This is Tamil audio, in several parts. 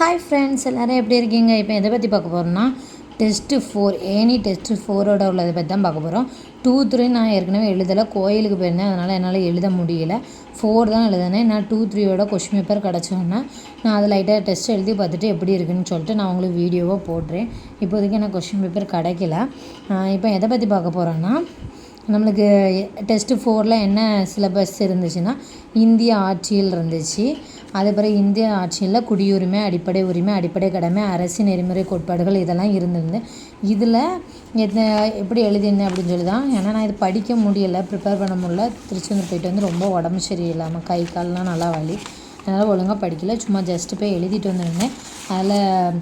ஹாய் ஃப்ரெண்ட்ஸ் எல்லோரும் எப்படி இருக்கீங்க? இப்போ எதை பற்றி பார்க்க போகிறோம்னா டெஸ்ட்டு ஃபோர் ஏனி டெஸ்ட்டு ஃபோரோட உள்ளதை பற்றி தான் பார்க்க போகிறோம் டூ த்ரீ நான் ஏற்கனவே எழுதலை கோயிலுக்கு போயிருந்தேன் அதனால் என்னால் எழுத முடியல. ஃபோர் தான் எழுதினேன் நான் டூ த்ரீயோட கொஷின் பேப்பர் கிடச்சோன்னா நான் அதை லைட்டாக டெஸ்ட் எழுதி பார்த்துட்டு எப்படி இருக்குன்னு சொல்லிட்டு நான் உங்களுக்கு வீடியோவாக போடுறேன். இப்போதைக்கு எனக்கு கொஷின் பேப்பர் கிடைக்கல. இப்போ எதை பற்றி பார்க்க போகிறோன்னா நம்மளுக்கு டெஸ்ட்டு ஃபோரில் என்ன சிலபஸ் இருந்துச்சுன்னா இந்திய ஆட்சியில் இருந்துச்சு. அதுக்கப்புறம் இந்திய ஆட்சியில் குடியுரிமை அடிப்படை உரிமை அடிப்படை கடமை அரசு நெறிமுறை கோட்பாடுகள் இதெல்லாம் இருந்திருந்து இதில் எத்த எப்படி எழுதியிருந்தேன் அப்படின்னு சொல்லி தான் ஏன்னா நான் இது படிக்க முடியலை ப்ரிப்பேர் பண்ண முடியல. திருச்செந்தூர் போயிட்டு வந்து ரொம்ப உடம்பு சரியில்லாமல் கை கால்லாம் நல்லா வலி. அதனால் ஒழுங்காக படிக்கல சும்மா ஜஸ்ட்டு போய் எழுதிட்டு வந்திருந்தேன். அதில்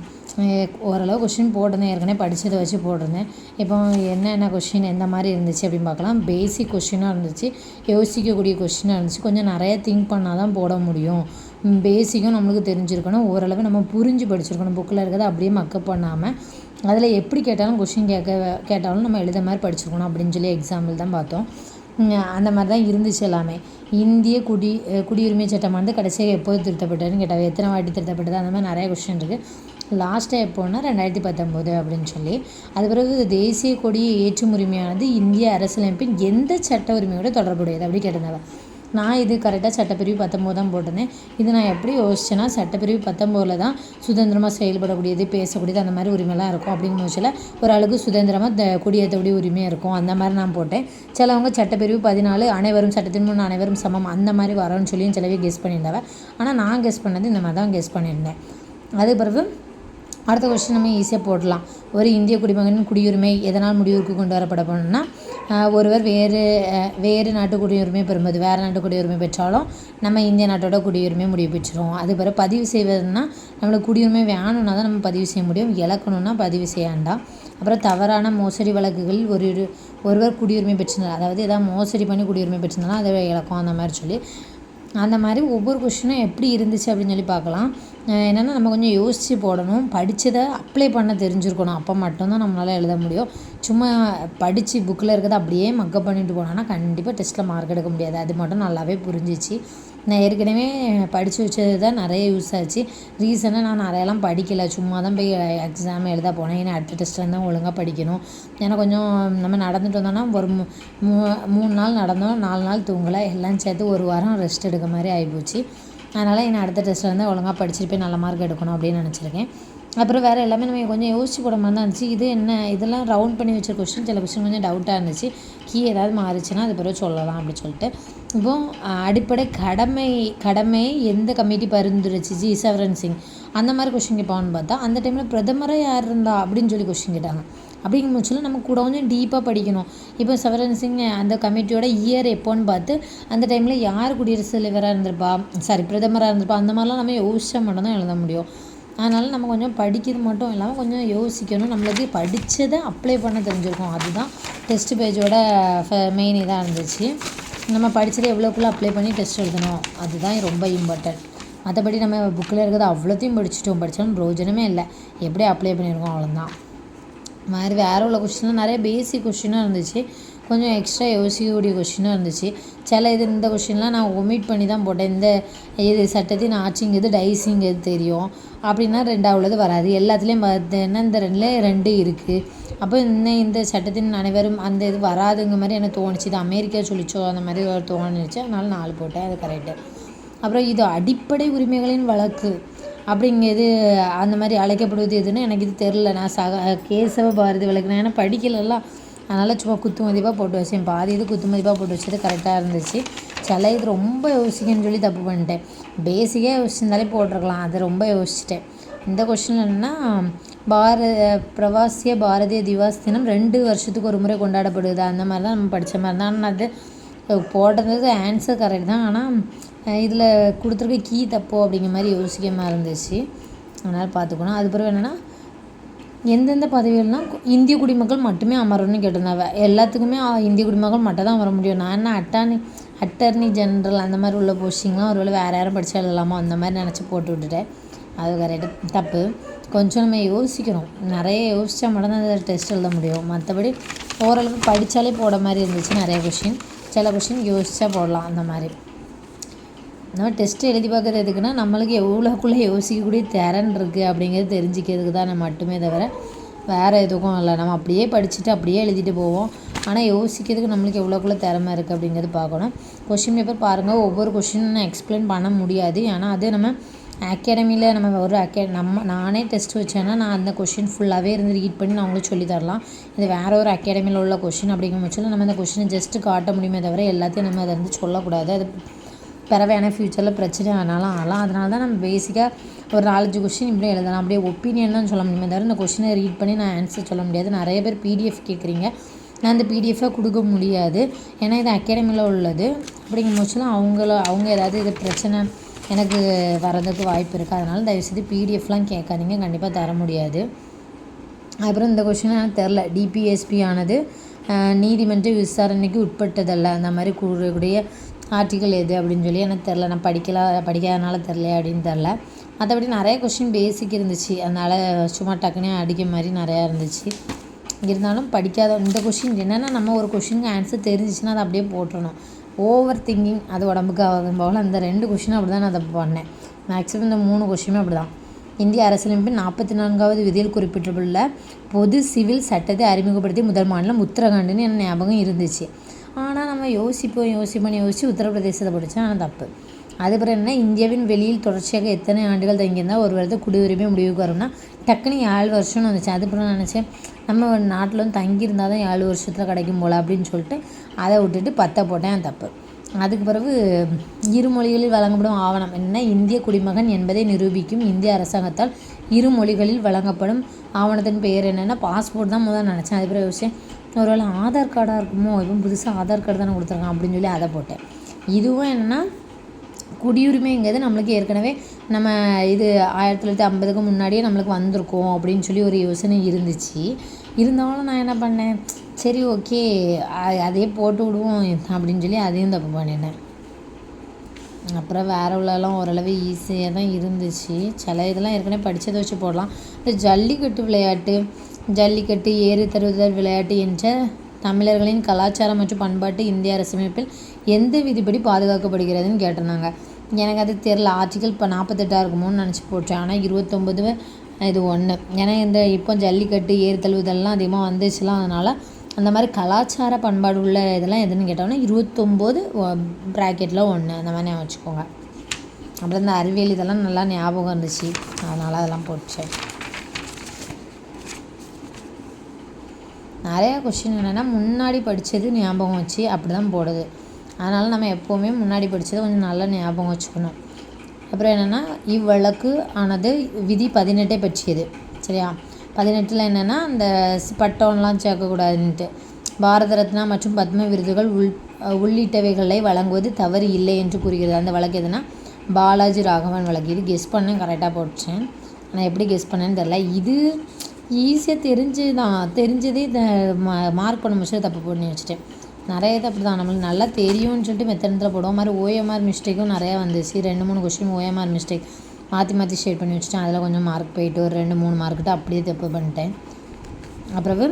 ஓரளவு கொஷின் போட்டிருந்தேன். ஏற்கனவே படித்ததை வச்சு போட்டிருந்தேன். இப்போ என்னென்ன கொஷின் எந்த மாதிரி இருந்துச்சு அப்படின்னு பார்க்கலாம். பேசிக் கொஷினாக இருந்துச்சு. யோசிக்கக்கூடிய கொஷினாக இருந்துச்சு. கொஞ்சம் நிறைய திங்க் பண்ணால் தான் போட முடியும். பேசிக்கும் நம்மளுக்கு தெரிஞ்சிருக்கணும். ஓரளவு நம்ம புரிஞ்சு படிச்சிருக்கணும். புக்கில் இருக்கிறத அப்படியே மக்கப் பண்ணாமல் அதில் எப்படி கேட்டாலும் கொஷின் கேட்க கேட்டாலும் நம்ம எழுத மாதிரி படிச்சிருக்கணும் அப்படின்னு சொல்லி எக்ஸாம்பிள் தான் பார்த்தோம். அந்த மாதிரி தான் இருந்துச்சு எல்லாமே. இந்திய குடி குடியுரிமை சட்டமானது கடைசியாக எப்போது திருத்தப்பட்டதுன்னு கேட்டால் எத்தனை வாட்டி திருத்தப்பட்டது? அந்த மாதிரி நிறைய கொஷின் இருக்குது லாஸ்ட்டாக எப்போன்னா ரெண்டாயிரத்தி பத்தொம்போது அப்படின்னு சொல்லி. அது பிறகு தேசிய கொடியை ஏற்றும் உரிமையானது இந்திய அரசியலமைப்பின் எந்த சட்ட உரிமையோட தொடர்புடையது அப்படி கேட்டிருந்தாங்க. நான் இது கரெக்டாக சட்டப்பிரிவு பத்தொம்போது தான் போட்டிருந்தேன். இது நான் எப்படி யோசிச்சேன்னா சட்டப்பிரிவு பத்தொம்போதில் தான் சுதந்திரமாக செயல்படக்கூடியது பேசக்கூடியது அந்த மாதிரி உரிமைலாம் இருக்கும் அப்படின்னு பட்சத்தில் ஒரு ஆளுக்கு சுதந்திரமாக த குடியேற்றக்கூடிய உரிமையாக இருக்கும். அந்த மாதிரி நான் போட்டேன். சிலவங்க சட்டப்பிரிவு பதினாலு அனைவரும் சட்டத்தின் முன் அனைவரும் சமம் அந்த மாதிரி வரும்னு சொல்லி சிலவே கெஸ் பண்ணியிருந்தாவ ஆனால் நான் கெஸ் பண்ணது இந்த மாதிரி தான் கெஸ் பண்ணியிருந்தேன். அது பிறகு அடுத்த கொஸ்டின் நம்ம ஈஸியாக போடலாம். ஒரு இந்திய குடிமகனின் குடியுரிமை எதனால் முடிவுக்கு கொண்டு வரப்பட போகணும்னா ஒருவர் வேறு வேறு நாட்டு குடியுரிமை பெறும்போது வேறு நாட்டு குடியுரிமை பெற்றாலும் நம்ம இந்திய நாட்டோட குடியுரிமை முடிவு பெற்றுருவோம். அது பிறகு பதிவு செய்வதுன்னா நம்மளுக்கு குடியுரிமை வேணும்னா தான் நம்ம பதிவு செய்ய முடியும். இழக்கணும்னா பதிவு செய்ய வேண்டாம். அப்புறம் தவறான மோசடி வழக்குகளில் ஒரு ஒருவர் குடியுரிமை பெற்றிருந்தார் அதாவது ஏதாவது மோசடி பண்ணி குடியுரிமை பெற்றிருந்தாலும் அதை இழக்கும் அந்த மாதிரி சொல்லி அந்த மாதிரி ஒவ்வொரு கொஷினும் எப்படி இருந்துச்சு அப்படின்னு சொல்லி பார்க்கலாம். என்னென்னா நம்ம கொஞ்சம் யோசித்து போடணும். படித்ததை அப்ளை பண்ண தெரிஞ்சிருக்கணும். அப்போ மட்டும்தான் நம்மளால் எழுத முடியும். சும்மா படித்து புக்கில் இருக்கிறத அப்படியே மக்கப் பண்ணிட்டு போனோன்னா கண்டிப்பாக டெஸ்ட்டில் மார்க் எடுக்க முடியாது. அது மட்டும் நல்லாவே புரிஞ்சிச்சு. நான் ஏற்கனவே படித்து வச்சது தான் நிறைய யூஸ் ஆச்சு. ரீசனாக நான் நிறையலாம் படிக்கலை. சும்மா தான் போய் எக்ஸாம் எழுத போனேன். ஏன்னா அடுத்த டெஸ்ட்டில் தான் ஒழுங்காக படிக்கணும். ஏன்னா கொஞ்சம் நம்ம நடந்துட்டு வந்தோம்னா ஒரு மூணு நாள் நடந்தோம். நாலு நாள் தூங்கலை. எல்லாம் சேர்த்து ஒரு வாரம் ரெஸ்ட் எடுக்க மாதிரி ஆகிப்போச்சு அதனால் என்னை அடுத்த டெஸ்ட்டில் வந்து ஒழுங்காக படிச்சுட்டு போய் நல்ல மார்க் எடுக்கணும் அப்படின்னு நினச்சிருக்கேன். அப்புறம் வேறு எல்லாமே நம்ம கொஞ்சம் யோசிச்சு போட மாதிரி தான் இருந்துச்சு. இது என்ன? இதெல்லாம் ரவுண்ட் பண்ணி வச்ச கொஸ்டின் சில கொஸ்டின் கொஞ்சம் டவுட்டாக இருந்துச்சு. கீ ஏதாவது மாறிச்சுன்னா அது பிறகு சொல்லலாம் அப்படின்னு சொல்லிட்டு. இப்போ அடிப்படை கடமை கடமை எந்த கமிட்டி பரிந்துரைச்சி? ஜி சவரன் சிங். அந்த மாதிரி கொஷின் கேட்பான்னு பார்த்தா அந்த டைமில் பிரதமராக யார் இருந்தா? அப்படின்னு சொல்லி கொஷின் கேட்டாங்க. அப்படிங்கும் பட்சத்தில் நம்ம கூட கொஞ்சம் டீப்பாக படிக்கணும். இப்போ சவரன் சிங் அந்த கமிட்டியோட இயர் எப்போன்னு பார்த்து அந்த டைமில் யார் குடியரசுத் தலைவராக இருந்திருப்பா? சாரி பிரதமராக இருந்திருப்பா? அந்த மாதிரிலாம் நம்ம யோசிச்சா மட்டும்தான் எழுத முடியும். அதனால் நம்ம கொஞ்சம் படிக்கிறது மட்டும் இல்லாமல் கொஞ்சம் யோசிக்கணும். நம்மளுக்கு படித்ததை அப்ளை பண்ண தெரிஞ்சிருக்கும். அதுதான் டெஸ்ட் பேஜோட ஃப மெயின் இதாக இருந்துச்சு. நம்ம படித்ததை எவ்வளோக்குள்ளே அப்ளை பண்ணி டெஸ்ட் எழுதணும். அதுதான் ரொம்ப இம்பார்ட்டன்ட் மற்றபடி நம்ம புக்கில் இருக்கிறத அவ்வளோத்தையும் படிச்சிட்டோம். படித்தாலும் பிரயோஜனமே இல்லை. எப்படி அப்ளை பண்ணியிருக்கோம்? அவ்வளோதான் மாதிரி வேறு உள்ள கொஷின்லாம் நிறைய பேசிக் கொஷினாக இருந்துச்சு. கொஞ்சம் எக்ஸ்ட்ரா யோசிக்கக்கூடிய கொஷினாக இருந்துச்சு. சில இது இந்த கொஷின்லாம் நான் ஒமிட் பண்ணி தான் போட்டேன். இந்த இது சட்டத்தின் ஆட்சிங்கிறது டைஸிங்கிறது தெரியும்? அப்படின்னா ரெண்டாவது வராது. எல்லாத்துலேயும் பார்த்தேன்னா இந்த ரெண்டில் ரெண்டு இருக்குது அப்போ இன்னும் இந்த சட்டத்தின் அனைவரும் அந்த இது வராதுங்க மாதிரி எனக்கு தோணுச்சு. இது அமெரிக்கா சொல்லிச்சோ அந்த மாதிரி ஒரு தோணுச்சு. அதனால் நாலு போட்டேன். அது கரெக்டு அப்புறம் இது அடிப்படை உரிமைகளின் வழக்கு அப்படிங்கிறது அந்த மாதிரி அழைக்கப்படுவது எதுன்னு எனக்கு இது தெரில நான் சக கேசவ பாரதி வழக்கு நான் ஏன்னா படிக்கலலாம் அதனால் சும்மா குத்து மதிப்பாக போட்டு வச்சேன். பாதி இது குத்து மதிப்பாக போட்டு வச்சது கரெக்டாக இருந்துச்சு. சில இது ரொம்ப யோசிக்கன்னு சொல்லி தப்பு பண்ணிட்டேன். பேசிக்காக யோசிச்சிருந்தாலே போட்டிருக்கலாம். அது ரொம்ப யோசிச்சிட்டேன். இந்த கொஷின் என்னென்னா பார பிரவாசிய பாரதிய திவாஸ் தினம் ரெண்டு வருஷத்துக்கு ஒரு முறை கொண்டாடப்படுது. அந்த மாதிரி தான் நம்ம படித்த மாதிரி தான் ஆனால் அது போடுறது ஆன்சர் கரெக்ட் தான். ஆனால் இதில் கொடுத்துருக்க கீ தப்போ அப்படிங்கிற மாதிரி யோசிக்கமாக இருந்துச்சு. அதனால் பார்த்துக்கணும். அது பிறகு என்னென்னா எந்தெந்த பதவிகள்லாம் கு- இந்திய குடிமக்கள் மட்டுமே அமரணும்னு கேட்டிருந்தாங்க எல்லாத்துக்குமே இந்திய குடிமக்கள் மட்டும் தான் வர முடியும். நான் என்ன அட்டானி அட்டர்னி ஜென்ரல் அந்த மாதிரி உள்ள போஸ்டிங்லாம் ஒருவேளை வேறு யாரும் படித்தா எழுதலாமா? அந்த மாதிரி நினச்சி போட்டு விட்டுட்டேன். அது கரெக்டு தப்பு. கொஞ்சம் நம்ம யோசிக்கணும். நிறைய யோசித்தா மட்டும்தான் அதை டெஸ்ட் எழுத முடியும். மற்றபடி ஓரளவுக்கு படித்தாலே போட மாதிரி இருந்துச்சு நிறைய கொஷின் சில கொஷின் யோசித்தா போடலாம். அந்த மாதிரி. நம்ம டெஸ்ட்டு எழுதி பார்க்குறது எதுக்குன்னா நம்மளுக்கு எவ்வளோக்குள்ளே யோசிக்கக்கூடிய திறன் இருக்குது அப்படிங்கிறது தெரிஞ்சுக்கிறதுக்கு தான் நம்ம மட்டுமே தவிர வேறு எதுக்கும் இல்லை. நம்ம அப்படியே படிச்சுட்டு அப்படியே எழுதிட்டு போவோம். ஆனால் யோசிக்கிறதுக்கு நம்மளுக்கு எவ்வளோக்குள்ள திறமை இருக்குது அப்படிங்கிறது பார்க்கணும். கொஷின் பேப்பர் பாருங்கள் ஒவ்வொரு கொஷினும் எக்ஸ்பிளைன் பண்ண முடியாது. ஏன்னா அது நம்ம அகாடமியில் நம்ம ஒரு அகே நம்ம நானே டெஸ்ட் வச்சேன்னா நான் அந்த கொஷின் ஃபுல்லாகவே இருந்து ரீட் பண்ணி நான் உங்களுக்கு சொல்லி தரலாம். இது வேறு ஒரு அகாடமியில் உள்ள கொஷின் அப்படிங்கிற பட்சத்தில் நம்ம அந்த கொஷினை ஜஸ்ட்டு காட்ட முடியுமே தவிர எல்லாத்தையும் நம்ம அதை வந்து சொல்லக்கூடாது. அது பிறவையான ஃப்யூச்சரில் பிரச்சனை ஆனாலும் ஆகலாம். அதனால தான் நம்ம பேசிக்காக ஒரு நாலஞ்சு கொஷின் இப்படி எழுதலாம். அப்படியே ஒப்பீனியன்லாம் சொல்ல முடியுமே. தவிர இந்த கொஷினை ரீட் பண்ணி நான் ஆன்சர் சொல்ல முடியாது. நிறைய பேர் பிடிஎஃப் கேட்குறீங்க. நான் அந்த பிடிஎஃபாக கொடுக்க முடியாது. ஏன்னா இது அகாடமியில் உள்ளது. அப்படிங்கும் போச்சுலாம் அவங்கள அவங்க ஏதாவது இது பிரச்சனை எனக்கு வரதுக்கு வாய்ப்பு இருக்குது அதனால் தயவுசெய்து பிடிஎஃப்லாம் கேட்காதீங்க. கண்டிப்பாக தர முடியாது. அப்புறம் இந்த கொஷின் எனக்கு தெரில டிபிஎஸ்பி ஆனது நீதிமன்ற விசாரணைக்கு உட்பட்டதல்ல. அந்த மாதிரி கூறக்கூடிய ஆர்டிக்கல் எது அப்படின்னு சொல்லி எனக்கு தெரில நான் படிக்கல படிக்காதனால தெரில அப்படின்னு தெரில மற்றபடி நிறைய கொஷின் பேசிக் இருந்துச்சு. அதனால் சும்மா டக்குனே அடிக்க மாதிரி நிறையா இருந்துச்சு. இருந்தாலும் படிக்காத இந்த கொஷின் என்னென்னா நம்ம ஒரு கொஷினுக்கு ஆன்சர் தெரிஞ்சிச்சுன்னா அதை அப்படியே போட்டுடணும் ஓவர் திங்கிங் அது உடம்புக்கு ஆகும் போல். அந்த ரெண்டு கொஷினும் அப்படி தான் நான் அதை பண்ணேன். மேக்ஸிமம் இந்த மூணு கொஷினும் அப்படி தான் இந்திய அரசியலமைப்பின் நாற்பத்தி நான்காவது விதியில் குறிப்பிட்டுள்ள பொது சிவில் சட்டத்தை அறிமுகப்படுத்தி முதல் மாநிலம் உத்தரகாண்டுன்னு என் ஞாபகம் இருந்துச்சு. ஆனால் நம்ம யோசிப்போம் யோசிப்போம் யோசித்து உத்தரப்பிரதேசத்தை படித்தோம் ஆனால் தப்பு. அதுக்கப்புறம் என்ன இந்தியாவின் வெளியில் தொடர்ச்சியாக எத்தனை ஆண்டுகள் தங்கியிருந்தால் ஒரு வருடத்தை குடியுரிமை முடிவுக்கு வரும்னா டக்குன்னு ஏழு வருஷம்னு வந்துச்சு. அதுக்கப்புறம் நினச்சேன் நம்ம நாட்டில் வந்து தங்கியிருந்தால் தான் ஏழு வருஷத்தில் கிடைக்கும் போல் அப்படின்னு சொல்லிட்டு அதை விட்டுட்டு பத்தை போட்டேன் தப்பு. அதுக்கு பிறகு இரு மொழிகளில் வழங்கப்படும் ஆவணம் என்ன இந்திய குடிமகன் என்பதை நிரூபிக்கும் இந்திய அரசாங்கத்தால் இரு மொழிகளில் வழங்கப்படும் ஆவணத்தின் பெயர் என்னென்னா பாஸ்போர்ட் தான் முதல் நினச்சேன். அது பிறகு ஒரு ஒருவேளை ஆதார் கார்டாக இருக்குமோ இவன் புதுசாக ஆதார் கார்டு தானே கொடுத்துருக்கான் அப்படின்னு சொல்லி அதை போட்டேன். இதுவும் என்னென்னா குடியுரிமைங்கிறது நம்மளுக்கு ஏற்கனவே நம்ம இது ஆயிரத்தி தொள்ளாயிரத்தி ஐம்பதுக்கு முன்னாடியே நம்மளுக்கு வந்திருக்கோம் அப்படின்னு சொல்லி ஒரு யோசனை இருந்துச்சு. இருந்தாலும் நான் என்ன பண்ணேன் சரி ஓகே அதே போட்டு விடுவோம் அப்படின்னு சொல்லி அதையும் தப்பு பண்ணிட்டேன். அப்புறம் வேறு உள்ளலாம் ஓரளவு ஈஸியாக தான் இருந்துச்சு. சில இதெல்லாம் ஏற்கனவே படித்ததை வச்சு போடலாம். இந்த ஜல்லிக்கட்டு விளையாட்டு ஜல்லிக்கட்டு ஏறு தழுவுதல் விளையாட்டு என்ற தமிழர்களின் கலாச்சாரம் மற்றும் பண்பாட்டு இந்திய அரசமைப்பில் எந்த விதிப்படி பாதுகாக்கப்படுகிறதுன்னு கேட்டிருந்தாங்க. எனக்கு அது தெரில ஆர்டிக்கல் இப்போ நாற்பத்தெட்டாக இருக்குமோன்னு நினச்சி போட்டேன் ஆனால் இருபத்தொம்பது இது ஒன்று ஏன்னா இந்த இப்போ ஜல்லிக்கட்டு ஏறு தழுவுதல்லாம் அதிகமாக வந்துச்சுலாம். அதனால் அந்த மாதிரி கலாச்சார பண்பாடு உள்ள இதெல்லாம் எதுன்னு கேட்டோம்னா இருபத்தொம்போது ப்ராக்கெட்டில் ஒன்று அந்த மாதிரி ஞாபகம் வச்சுக்கோங்க. அப்புறம் இந்த அறிவியல் இதெல்லாம் நல்லா ஞாபகம் இருந்துச்சு. அதனால் அதெல்லாம் போட்டேன் நிறையா கொஷின் என்னென்னா முன்னாடி படித்தது ஞாபகம் வச்சு அப்படி தான் போடுது. அதனால் நம்ம எப்போவுமே முன்னாடி படித்ததை கொஞ்சம் நல்லா ஞாபகம் வச்சுக்கணும். அப்புறம் என்னென்னா இவ்வழக்கு ஆனது விதி பதினெட்டை பற்றியது. சரியா? பதினெட்டில் என்னென்னா அந்த பட்டம்லாம் சேர்க்கக்கூடாதுன்ட்டு பாரத ரத்னா மற்றும் பத்ம விருதுகள் உள் உள்ளிட்டவைகளை வழங்குவது தவறு இல்லை என்று கூறுகிறது. அந்த வழக்கு எதுனா பாலாஜி ராகவன் வழக்கு இது கெஸ் பண்ணேன் கரெக்டாக போட்டேன். ஆனால் எப்படி கெஸ் பண்ணேன்னு தெரில இது ஈஸியாக தெரிஞ்சு தான் தெரிஞ்சதே த மா மார்க் பண்ண முடிச்சு தப்பு பண்ணி வச்சுட்டேன். நிறைய தப்பு தான் நம்மளுக்கு நல்லா தெரியும்னு சொல்லிட்டு மெத்தனத்தில் போடுவோம். மாதிரி ஓஎம்ஆர் மிஸ்டேக்கும் நிறையா வந்துச்சு. ரெண்டு மூணு கொஸ்டின் ஓஎம்ஆர் மிஸ்டேக் மாற்றி மாற்றி ஷேட் பண்ணி வச்சுட்டேன். அதில் கொஞ்சம் மார்க் போயிட்டு ஒரு ரெண்டு மூணு மார்க்கிட்ட அப்படியே தப்பு பண்ணிட்டேன். அப்புறவு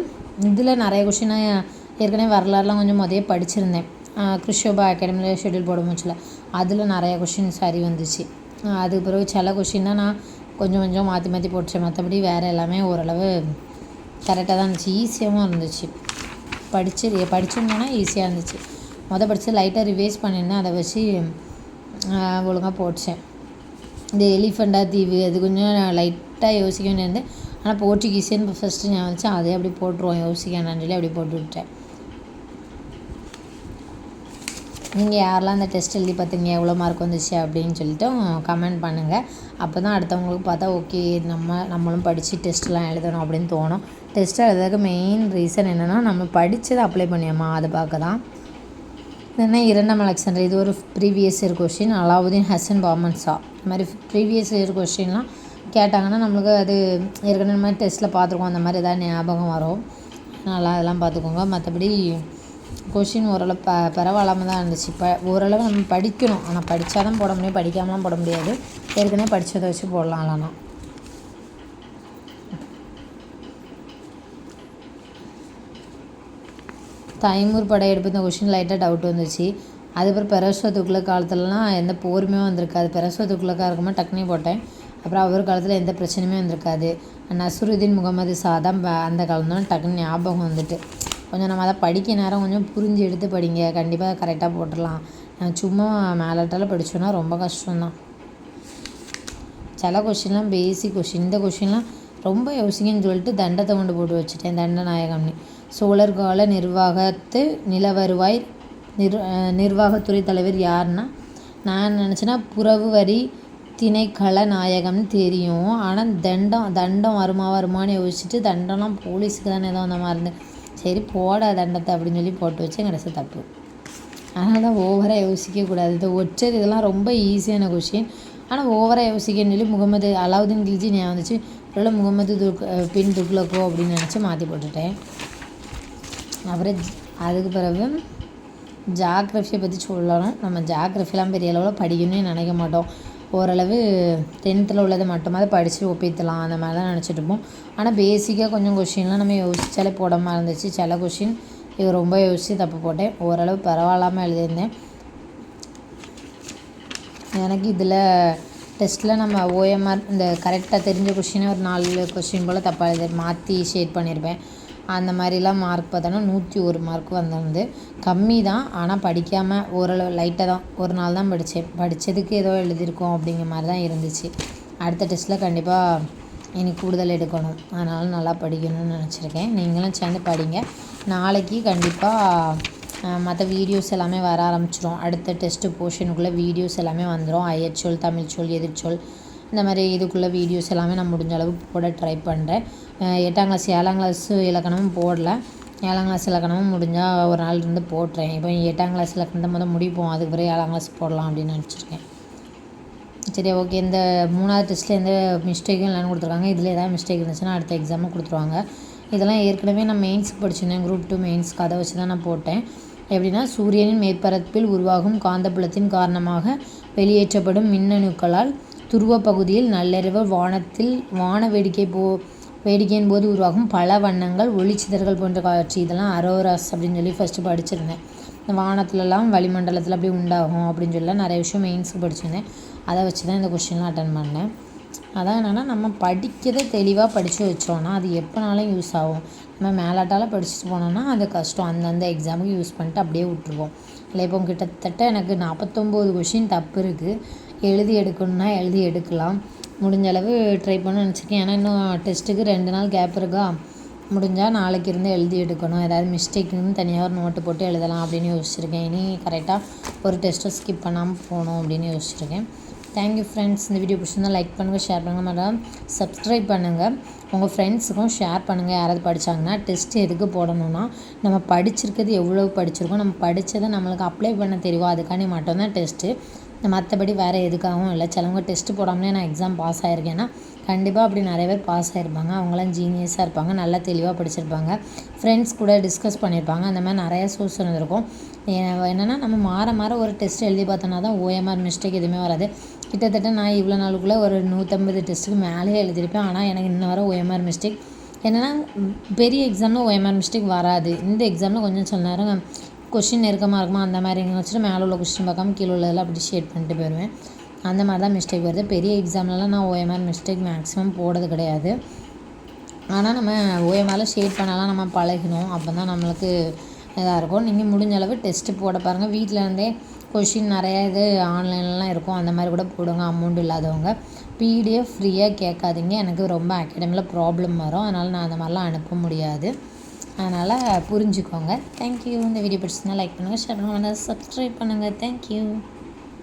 இதில் நிறைய கொஷின் ஏற்கனவே வரலாறுலாம் கொஞ்சம் முதலே படிச்சிருந்தேன். கிறிஷோபா அகாடமியில் ஷெட்யூல் போட முடிச்சல அதில் நிறைய கொஷின் சரி வந்துச்சு. அதுக்கு பிறகு சில கொஷின்னா நான் கொஞ்சம் கொஞ்சம் மாற்றி மாற்றி போட்டுச்சேன் மற்றபடி வேறு எல்லாமே ஓரளவு கரெக்டாக தான் இருந்துச்சு. ஈஸியாகவும் இருந்துச்சு. படிச்சு படிச்சிருந்தோன்னா ஈஸியாக இருந்துச்சு. மொதல் படித்து லைட்டாக ரிவைஸ் பண்ணியிருந்தேன் அதை வச்சு ஒழுங்காக போட்டேன் இந்த எலிஃபண்டா தீவு அது கொஞ்சம் லைட்டாக யோசிக்க வேண்டியிருந்தேன் ஆனால் போர்ச்சுகீஸுன்னு ஃபஸ்ட்டு ஞாபகம் வச்சு அதே அப்படி போட்டுருவோம் யோசிக்க வேண்டாம்னு சொல்லி அப்படி போட்டு விட்டேன் நீங்கள் யாரெல்லாம் அந்த டெஸ்ட் எழுதி பார்த்தீங்க எவ்வளோ மார்க் வந்துச்சு? அப்படின்னு சொல்லிட்டு கமெண்ட் பண்ணுங்கள் அப்போ தான் அடுத்தவங்களுக்கு பார்த்தா ஓகே நம்ம நம்மளும் படித்து டெஸ்ட்லாம் எழுதணும் அப்படின்னு தோணும். டெஸ்ட் எழுதுறதுக்கு மெயின் ரீசன் என்னென்னா நம்ம படித்ததை அப்ளை பண்ணியோமா? அதை பார்க்க தான் இல்லைன்னா இரண்டாம் அலெக்சாண்டர் இது ஒரு previous year question Alauddin Hasan Bahman Shah இந்த மாதிரி ப்ரீவியஸ் இயர் கொஷின்லாம் கேட்டாங்கன்னா நம்மளுக்கு அது ஏற்கனவே மாதிரி டெஸ்ட்டில் பார்த்துருக்கோம். அந்த மாதிரி எதாவது ஞாபகம் வரும். நல்லா அதெல்லாம் பார்த்துக்கோங்க. மற்றபடி கொஷின் ஓரளவு ப பரவாயில்லாமல் தான் இருந்துச்சு. இப்போ ஓரளவு நம்ம படிக்கணும். ஆனால் படித்தா தான் போட முடியும். படிக்காமலாம் போட முடியாது. ஏற்கனவே படித்ததை வச்சு போடலாம் இல்லைனா தைமூர் படையெடுப்பு இந்த கொஷின் லைட்டாக டவுட் வந்துச்சு அதுக்கப்புறம் பெரஸ்வ பெரஸ்வத்துக்குள்ள காலத்துலலாம் எந்த போருமே வந்திருக்காது. பெரஸ்வ துக்ளக்காக இருக்குமா டக்குனி போட்டேன். அப்புறம் அவர் காலத்தில் எந்த பிரச்சனையுமே வந்திருக்காது. நசுருதீன் முகமது சாதம் அந்த காலம் தான் டக்குன்னு ஞாபகம் வந்துட்டு. கொஞ்சம் நம்ம அதை படிக்க நேரம் கொஞ்சம் புரிஞ்சு எடுத்து படிங்க. கண்டிப்பாக கரெக்டாக போட்டுடலாம். சும்மா மேலட்டால் படித்தோன்னா ரொம்ப கஷ்டம்தான். சில கொஷின்லாம் பேசிக் கொஷின் இந்த கொஷின்லாம் ரொம்ப யோசிக்கன்னு சொல்லிட்டு தண்டத்தை கொண்டு போட்டு வச்சுட்டேன். தண்டநாயகம்னு. சோழர் கால நிர்வாகத்து நில வருவாய் நிர் நிர்வாகத்துறை தலைவர் யாருன்னா நான் நினச்சேன்னா புறவு வரி திணைக்கள நாயகம்னு தெரியும். ஆனால் தண்டம் தண்டம் வருமா வருமானு யோசிச்சுட்டு தண்டம்லாம் போலீஸுக்கு தானே ஏதோ அந்த மாதிரி இருந்தேன் சரி போட தண்டத்தை அப்படின்னு சொல்லி போட்டு வச்சேன் கடைசி தப்பு. அதனால தான் ஓவராக யோசிக்கக்கூடாது. இந்த ஒற்றர் இதெல்லாம் ரொம்ப ஈஸியான கொஷின் ஆனால் ஓவராக யோசிக்கன்னு சொல்லி முகமது அலாவுதீன் கில்ஜி ஞாபகம் வந்துச்சு. ஒருவேளை முகமது துக் பின் துக்லக்கோ அப்படின்னு நினச்சி மாற்றி போட்டுட்டேன். அப்புறம் அதுக்கு பிறகு ஜாக்ரஃபியை பற்றி சொல்லணும். நம்ம ஜாக்ரஃபிலாம் பெரிய அளவில் படிக்கணும்னு நினைக்க மாட்டோம். ஓரளவு டென்த்தில் உள்ளதை மட்டுமாவது படித்து ஒப்பித்தலாம் அந்த மாதிரி தான் நினச்சிட்டு இருப்போம். ஆனால் பேசிக்காக கொஞ்சம் கொஷின்லாம் நம்ம யோசித்தாலே போடாமல் இருந்துச்சு. சில கொஷின் இது ரொம்ப யோசித்து தப்பு போட்டேன். ஓரளவு பரவாயில்லாமல் எழுதியிருந்தேன். எனக்கு இதில் டெஸ்ட்டில் நம்ம ஓஎம்ஆர் இந்த கரெக்டாக தெரிஞ்ச கொஷினை ஒரு நாலு கொஷின் போல் தப்பாக எழுதி மாற்றி ஷேட் பண்ணியிருப்பேன். அந்த மாதிரிலாம் மார்க் பார்த்தோன்னா நூற்றி ஒரு மார்க் வந்திருந்து கம்மி தான். ஆனால் படிக்காமல் ஓரளவு லைட்டாக தான். ஒரு நாள் தான் படித்தேன் படித்ததுக்கு ஏதோ எழுதியிருக்கோம் அப்படிங்கிற மாதிரி தான் இருந்துச்சு. அடுத்த டெஸ்ட்டில் கண்டிப்பாக இனி கூடுதல் எடுக்கணும். அதனால் நல்லா படிக்கணும்னு நினச்சிருக்கேன். நீங்களும் சேர்ந்து படிங்க. நாளைக்கு கண்டிப்பாக மற்ற வீடியோஸ் எல்லாமே வர ஆரம்பிச்சிடும் அடுத்த டெஸ்ட்டு போர்ஷனுக்குள்ளே வீடியோஸ் எல்லாமே வந்துடும் ஐயச்சொல் தமிழ்ச்சொல் எதிர்ச்சொல் இந்த மாதிரி இதுக்குள்ளே வீடியோஸ் எல்லாமே நான் முடிஞ்ச அளவு போட ட்ரை பண்ணுறேன் எட்டாம் கிளாஸ் ஏழாம் கிளாஸ் இலக்கணமும் போடல. ஏழாம் கிளாஸ் இலக்கணமும் முடிஞ்சால் ஒரு நாள் இருந்து போட்டுறேன். இப்போ எட்டாம் கிளாஸ் இலக்கணத்தை முதல் முடிப்போம் அதுக்கு பிறகு ஏழாம் கிளாஸ் போடலாம் அப்படின்னு நினச்சிருக்கேன். சரி ஓகே இந்த மூணாவது டெஸ்ட்டில் எந்த மிஸ்டேக்கும் இல்லைன்னு கொடுத்துருக்காங்க. இதில் ஏதாவது மிஸ்டேக் இருந்துச்சுன்னா அடுத்த எக்ஸாமும் கொடுத்துருவாங்க. இதெல்லாம் ஏற்கனவே நான் மெயின்ஸுக்கு படிச்சிருந்தேன். குரூப் டூ மெயின்ஸ்க்கு அதை வச்சு தான் நான் போட்டேன். எப்படின்னா சூரியனின் மேற்பரப்பில் உருவாகும் காந்தப்புலத்தின் காரணமாக வெளியேற்றப்படும் மின்னணுக்களால் துருவ பகுதியில் நள்ளிரவு வானத்தில் வான வேடிக்கை போ வேடிக்கையின் போது உருவாகும் பல வண்ணங்கள் ஒளிச்சிதர்கள் போன்ற காட்சி. இதெல்லாம் அரோராஸ் அப்படின்னு சொல்லி ஃபஸ்ட்டு படிச்சிருந்தேன். இந்த வானத்துலலாம் வளிமண்டலத்தில் அப்படி உண்டாகும் அப்படின்னு சொல்லி நிறைய விஷயம் மெயின்ஸுக்கு படிச்சிருந்தேன். அதை வச்சு தான் இந்த கொஷின்லாம் அட்டன் பண்ணேன். அதான் என்னென்னா நம்ம படிக்கிறத தெளிவாக படித்து வச்சோன்னா அது எப்போனாலும் யூஸ் ஆகும். நம்ம மேலாட்டால் படிச்சுட்டு போனோம்னா அது கஷ்டம் அந்தந்த எக்ஸாமுக்கு யூஸ் பண்ணிட்டு அப்படியே விட்ருவோம் இல்லை இப்போ கிட்டத்தட்ட எனக்கு நாற்பத்தொம்போது கொஷின் தப்பு இருக்குது எழுதி எடுக்கணும்னா எழுதி எடுக்கலாம். முடிஞ்ச அளவு ட்ரை பண்ண நினச்சிருக்கேன். ஏன்னா இன்னும் டெஸ்ட்டுக்கு ரெண்டு நாள் கேப் இருக்கா? முடிஞ்சால் நாளைக்கு இருந்து எழுதி எடுக்கணும். ஏதாவது மிஸ்டேக்னு தனியாக ஒரு நோட்டு போட்டு எழுதலாம் அப்படின்னு யோசிச்சிருக்கேன். இனி கரெக்டாக ஒரு டெஸ்ட்டை ஸ்கிப் பண்ணாமல் போகணும் அப்படின்னு யோசிச்சிருக்கேன். தேங்க்யூ ஃப்ரெண்ட்ஸ் இந்த வீடியோ பிடிச்சிருந்தா லைக் பண்ணுங்கள் ஷேர் பண்ணுங்கள் மேடம் சப்ஸ்கிரைப் பண்ணுங்கள் உங்கள் ஃப்ரெண்ட்ஸுக்கும் ஷேர் பண்ணுங்கள் யாராவது படித்தாங்கன்னா டெஸ்ட் எதுக்கு போடணும்னா நம்ம படிச்சிருக்கிறது எவ்வளோ படிச்சிருக்கோம். நம்ம படித்ததை நம்மளுக்கு அப்ளை பண்ண தெரியும் அதுக்காண்டி மட்டும்தான் டெஸ்ட்டு மற்றபடி வேறு எதுக்காகவும் இல்லை. சிலவங்க டெஸ்ட்டு போடாமலே நான் எக்ஸாம் பாஸ் ஆகிருக்கேன்னா கண்டிப்பாக அப்படி நிறைய பேர் பாஸ் ஆகிருப்பாங்க அவங்களாம் ஜீனியஸாக இருப்பாங்க நல்லா தெளிவாக படிச்சிருப்பாங்க. ஃப்ரெண்ட்ஸ் கூட டிஸ்கஸ் பண்ணியிருப்பாங்க அந்த மாதிரி நிறையா சோர்ஸ் இருந்திருக்கும். என்னென்னா நம்ம மாற மாற ஒரு டெஸ்ட் எழுதி பார்த்தோன்னா தான் ஓஎம்ஆர் மிஸ்டேக் எதுவுமே வராது. கிட்டத்தட்ட நான் இவ்வளோ நாளுக்குள்ளே ஒரு நூற்றம்பது டெஸ்ட்டுக்கு மேலேயே எழுதியிருப்பேன். ஆனால் எனக்கு இன்ன வர ஓஎம்ஆர் மிஸ்டேக் என்னென்னா பெரிய எக்ஸாமில் ஓஎம்ஆர் மிஸ்டேக் வராது. இந்த எக்ஸாமில் கொஞ்சம் சில நேரம் கொஷின் நெருக்கமாக இருக்குமா? அந்த மாதிரி எங்கே வச்சுட்டு மேலே உள்ள கொஷின் பார்க்காம கீழே உள்ளதெல்லாம் அப்படி ஷேட் பண்ணிட்டு போயிடுவேன் அந்த மாதிரி தான் மிஸ்டேக் வருது. பெரிய எக்ஸாம்லலாம் நான் ஓஎம்ஆர் மிஸ்டேக் மேக்ஸிமம் போடுறது கிடையாது. ஆனால் நம்ம ஓஎம்ஆரில் ஷேட் பண்ணலாம். நம்ம பழகணும் அப்போ தான் நம்மளுக்கு இதாக இருக்கும். நீங்கள் முடிஞ்ச அளவு டெஸ்ட்டு போட பாருங்கள் வீட்டில் இருந்தே கொஷின் நிறைய இது ஆன்லைன்லலாம் இருக்கும். அந்த மாதிரி கூட போடுங்க அமௌண்ட் இல்லாதவங்க. பிடிஎஃப் ஃப்ரீயாக கேட்காதீங்க. எனக்கு ரொம்ப அகாடமியில் ப்ராப்ளம் வரும். அதனால் நான் அந்த மாதிரிலாம் அனுப்ப முடியாது. அதனால் புரிஞ்சுக்கோங்க. தேங்க்யூ இந்த வீடியோ பிடிச்சிருந்தா லைக் பண்ணுங்கள் ஷேர் பண்ணுங்கள் சப்ஸ்கிரைப் பண்ணுங்கள் தேங்க்யூ